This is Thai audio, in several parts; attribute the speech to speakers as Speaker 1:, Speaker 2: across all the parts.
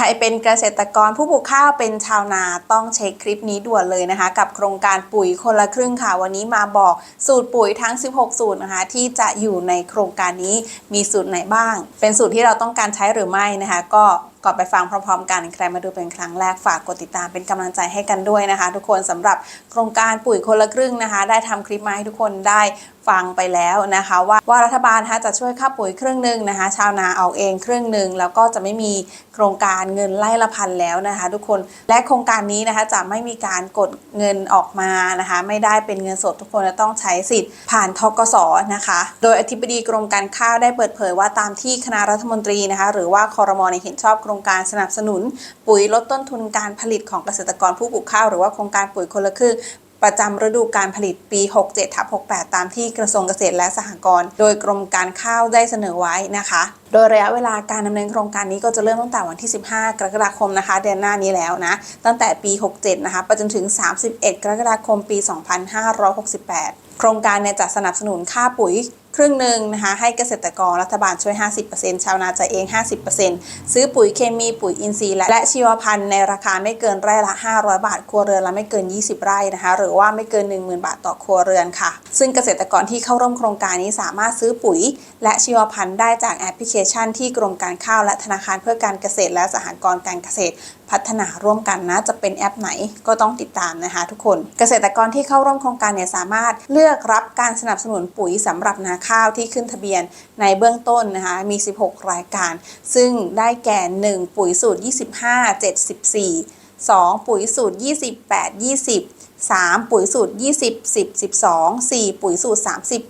Speaker 1: ครเป็นเกษตรกรผู้ปลูกข้าวเป็นชาวนาต้องเช็คคลิปนี้ด่วนเลยนะคะ กับโครงการปุ๋ยคนละครึ่งค่ะ วันนี้มาบอกสูตรปุ๋ยทั้ง 16 สูตรนะคะ ที่จะอยู่ในโครงการนี้มีสูตรไหนบ้าง เป็นสูตรที่เราต้องการใช้หรือไม่นะคะ ก็ ก่อนไปฟังพร้อมๆ กันใครมาดูเป็นครั้งแรกฝากกดติดตามเป็นกำลังใจให้กันด้วยนะคะ ทุกคนสำหรับโครงการปุ๋ยคนละครึ่งนะคะ ได้ทำคลิปมาให้ทุกคนได้ฟังไปแล้วนะคะ ว่าว่ารัฐบาลนะคะจะช่วยค่าปุ๋ยครึ่งหนึ่งนะคะ ชาวนาเอาเองครึ่งหนึ่งแล้วก็จะไม่มีโครงการเงินไล่ละพันแล้วนะคะ ทุกคนและโครงการนี้นะคะจะไม่มีการกดเงินออกมานะคะ ไม่ได้เป็นเงินสดทุกคนจะต้องใช้สิทธิ์ผ่านทกสนะคะ โดยอธิบดีกรมการข้าวได้เปิดเผยว่าตามที่คณะรัฐมนตรีนะคะ หรือว่าคอรมอในเห็นชอบโครงการสนับสนุน ปุ๋ยลดต้นทุนการผลิตของเกษตรกรผู้ปลูกข้าวหรือว่าโครงการปุ๋ยคนละครึ่งประจำฤดูการผลิตปี 67ทับ68 ตามที่กระทรวงเกษตรและสหกรณ์ โดยกรมการข้าวได้เสนอไว้นะคะ โดยระยะเวลาการดำเนินโครงการนี้ก็จะเริ่มตั้งแต่วันที่ 15 กรกฎาคมนะคะ เดือนหน้านี้แล้วนะ ตั้งแต่ปี 67 นะคะ ไปจนถึง 31 กรกฎาคมปี 2568 โครงการเนี่ยจะสนับสนุนค่าปุ๋ย ครึ่งหนึ่งนะคะให้เกษตรกรรัฐบาลช่วย 50%ชาวนาจ่ายเอง 50%ซื้อปุ๋ยเคมีปุ๋ยอินทรีย์และและชีวพันธุ์ในราคาไม่เกินไร่ละ 500 บาทครัวเรือนละไม่เกิน 20 ไร่นะคะหรือว่าไม่เกิน 10,000 บาทต่อครัวเรือนค่ะ ซึ่งเกษตรกรที่เข้าร่วมโครงการนี้สามารถซื้อปุ๋ย และชีวพันธุ์ได้จากแอปพลิเคชัน ที่กรมการข้าวและธนาคารเพื่อการเกษตรและสหกรณ์การเกษตรพัฒนาร่วมกันนะจะเป็นแอปไหนก็ต้องติดตามนะคะ ทุกคน เกษตรกรที่เข้าร่วมโครงการเนี่ยสามารถเลือกรับการสนับสนุนปุ๋ยสำหรับนาข้าวที่ขึ้นทะเบียนในเบื้องต้นนะคะมี 16 รายการ ซึ่งได้แก่ 1 ปุ๋ยสูตร 25 74 2 ปุ๋ยสูตร 28 20 3 ปุ๋ยสูตร 20 10 12 4 ปุ๋ยสูตร 30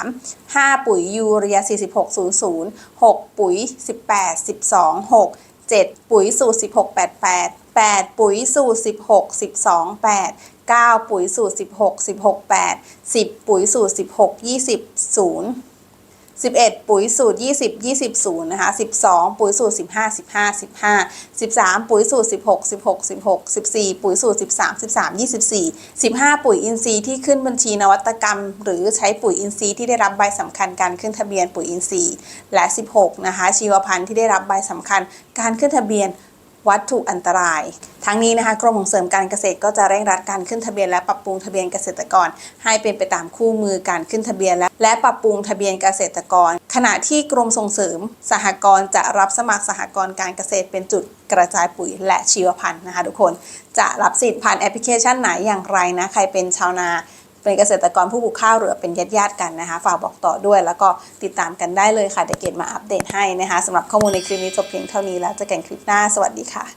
Speaker 1: 33 5 ปุ๋ยยูเรีย 46 00 6 ปุ๋ย 18 12 6 7 ปุ๋ยสูตร 16 88 8 ปุ๋ยสูตร 16 12 8 9 ปุ๋ยสูตร 16 16 8 10 ปุ๋ยสูตร 16 20 0 11 ปุ๋ยสูตร 20 20 0นะคะ12 ปุ๋ยสูตร 15 15 15 13 ปุ๋ยสูตร 16 16 16 14 ปุ๋ยสูตร 13 13 24 15 ปุ๋ยอินทรีย์ที่ขึ้นบัญชีนวัตกรรม หรือใช้ปุ๋ยอินทรีย์ที่ได้รับใบสำคัญการขึ้นทะเบียนปุ๋ยอินทรีย์ และ 16 นะคะชีวพันธุ์ที่ได้รับใบสำคัญการขึ้นทะเบียน วัตถุอันตราย ทั้งนี้นะคะกรมส่งเสริมการเกษตรก็จะเร่งรัดการขึ้นทะเบียนและปรับปรุงทะเบียนเกษตรกร ให้เป็นไปตามคู่มือการขึ้นทะเบียนและและปรับปรุงทะเบียนเกษตรกร ขณะที่กรมส่งเสริม สหกรณ์จะรับสมัครสหกรณ์การเกษตรเป็นจุดกระจายปุ๋ยและชีวพันธุ์นะคะทุกคน จะรับสิทธิ์ผ่านแอปพลิเคชันไหนอย่างไรนะใครเป็นชาวนา เป็นเกษตรกรผู้ปลูกข้าวหรือเป็นญาติญาติๆกันนะคะ ฝากบอกต่อด้วย แล้วก็ติดตามกันได้เลยค่ะเดี๋ยวเกดมาอัปเดตให้นะคะสำหรับข้อมูลในคลิปนี้จบเพียงเท่านี้แล้วเจะกันคลิปหน้าสวัสดีค่ะ